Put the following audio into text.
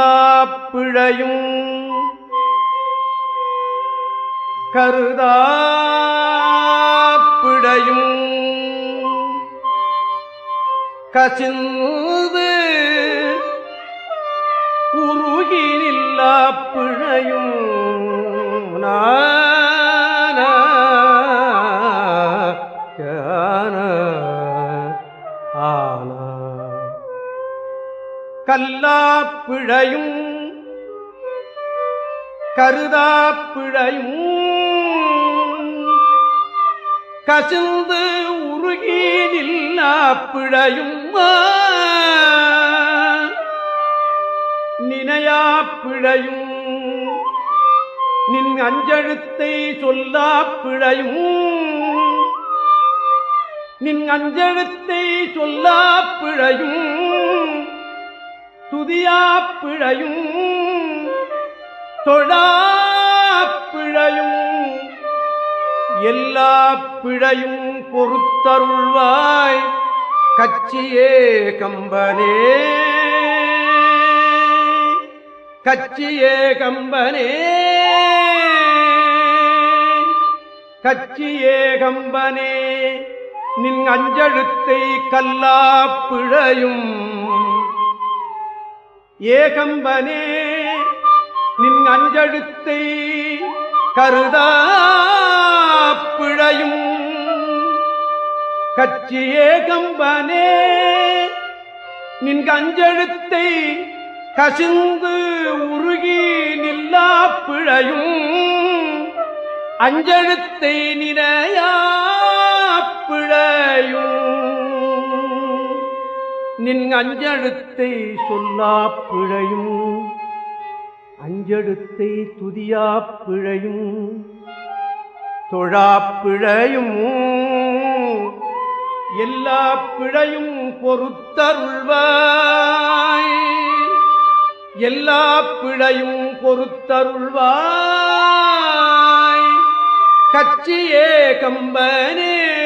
கல்லாப்பிழையும் கருதா கசிந்து உருகி நில்லா பிழையும் கல்லா பிழையும் கருதா பிழையும். கசிந்து உருகி நில்லா பிழையும் நினையா பிழையும். நின் அஞ்செழுத்தை சொல்லா பிழையும். நின் அஞ்செழுத்தை சொல்லா பிழையும். துதியா பிழையும். தொழா பிழையும். எல்லா பிழையும் பொறுத்தருள்வாய் கச்சியே கம்பனே. கச்சியே கம்பனே. கச்சியே கம்பனே. நின் அஞ்செழுத்தை கல்லா பிழையும். ஏகம்பனே நின் அஞ்செழுத்தை கருதா. கச்சி கம்பனே நின் கஞ்செழுத்தை கசிந்து உருகி நில்லா பிழையும். அஞ்செழுத்தை நினையா பிழையும். நின் அஞ்செழுத்தை சொல்லா பிழையும். அஞ்செழுத்தை துதியா பிழையும். தொழா பிழையும். எல்லா பிழையும் பொறுத்தருள்வாய். எல்லா பிழையும் பொறுத்தருள்வாய். கச்சியே கம்பனே